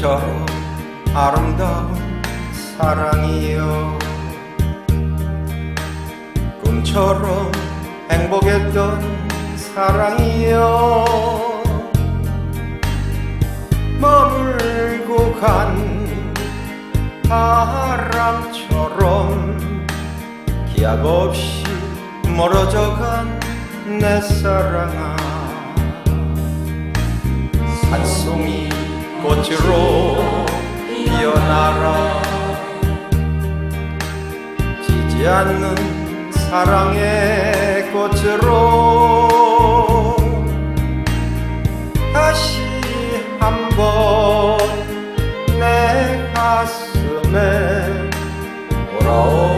저 아름다운 사랑이여. 꿈처럼 행복했던 사랑이여. 머물고 간 바람처럼 기약 없이 멀어져 간 내 사랑아. 산송이 꽃으로 피어나라. 지지 않는 사랑의 꽃으로 다시 한번 내 가슴에 오라오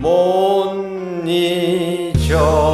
못 잊어.